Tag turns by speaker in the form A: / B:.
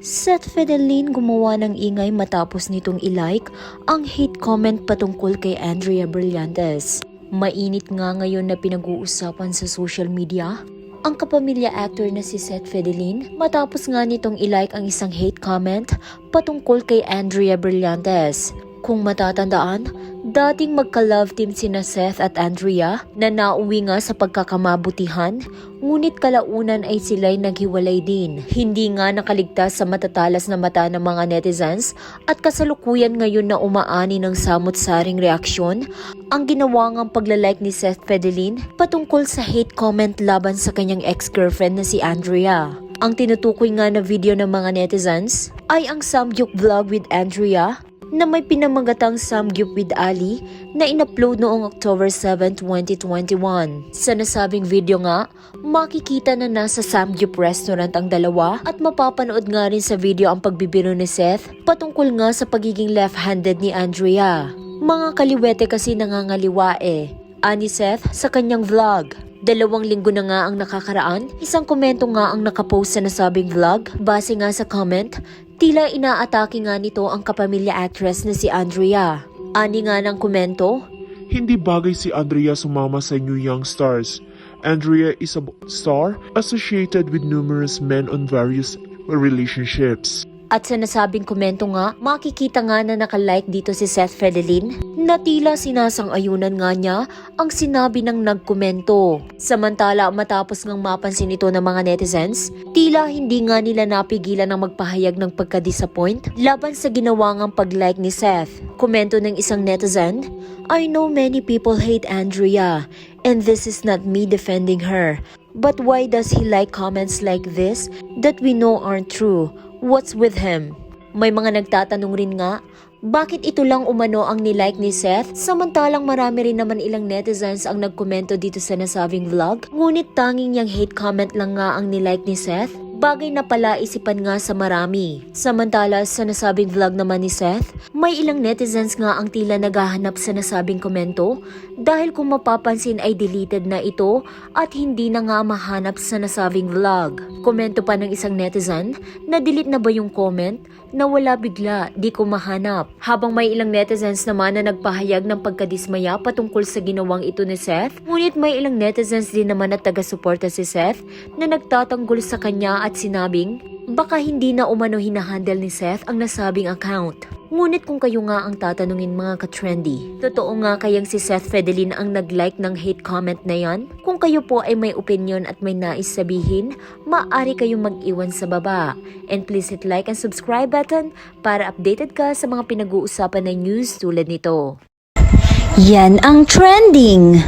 A: Seth Fedelin gumawa ng ingay matapos nitong ilike ang hate comment patungkol kay Andrea Brillantes. Mainit nga ngayon na pinag-uusapan sa social media ang kapamilya actor na si Seth Fedelin matapos nga nitong ilike ang isang hate comment patungkol kay Andrea Brillantes. Kung matatandaan, dating magka-love team sina Seth at Andrea na nauwi nga sa pagkakamabutihan, ngunit kalaunan ay sila'y naghiwalay din. Hindi nga nakaligtas sa matatalas na mata ng mga netizens at kasalukuyan ngayon na umaani ng samot-saring reaksyon ang ginawa ngang paglalike ni Seth Fedelin patungkol sa hate comment laban sa kanyang ex-girlfriend na si Andrea. Ang tinutukoy nga na video ng mga netizens ay ang Samgyup vlog with Andrea na may pinamagatang Samgyup with Ali na inupload noong October 7, 2021. Sa nasabing video nga, makikita na nasa Samgyup restaurant ang dalawa at mapapanood nga rin sa video ang pagbibiro ni Seth patungkol nga sa pagiging left-handed ni Andrea. Mga kaliwete kasi nangangaliwa eh. Ani Seth sa kanyang vlog. Dalawang linggo na nga ang nakakaraan, isang komento nga ang nakapost sa nasabing vlog. Base nga sa comment, tila inaatake nga nito ang kapamilya actress na si Andrea. Ani nga ng komento,
B: Hindi bagay si Andrea sumama sa New Young Stars. Andrea is a star associated with numerous men on various relationships.
A: At sa nasabing komento nga, makikita nga na nakalike dito si Seth Fedelin na tila sinasang-ayunan nga niya ang sinabi ng nagkomento. Samantala matapos ngang mapansin ito ng mga netizens, tila hindi nga nila napigilan ng magpahayag ng pagka-disappoint laban sa ginawa pag-like ni Seth. Komento ng isang netizen, I know many people hate Andrea and this is not me defending her. But why does he like comments like this that we know aren't true? What's with him? May mga nagtatanong rin nga, bakit ito lang umano ang nilike ni Seth? Samantalang marami rin naman ilang netizens ang nagkomento dito sa nasabing vlog. Ngunit tanging yung hate comment lang nga ang nilike ni Seth. Bagay na pala isipan nga sa marami. Samantala sa nasabing vlog naman ni Seth, may ilang netizens nga ang tila naghahanap sa nasabing komento dahil kung mapapansin ay deleted na ito at hindi na nga mahanap sa nasabing vlog. Komento pa ng isang netizen na delete na ba yung comment na wala bigla, di ko mahanap. Habang may ilang netizens naman na nagpahayag ng pagkadismaya patungkol sa ginawang ito ni Seth, ngunit may ilang netizens din naman na taga-suporta si Seth na nagtatanggol sa kanya at sinabing baka hindi na umano hinahandle ni Seth ang nasabing account. Ngunit kung kayo nga ang tatanungin mga ka-trendy, totoo nga kayang si Seth Fedelin ang nag-like ng hate comment na yan? Kung kayo po ay may opinion at may nais sabihin, maaari kayong mag-iwan sa baba. And please hit like and subscribe button para updated ka sa mga pinag-uusapan na news tulad nito.
C: Yan ang trending.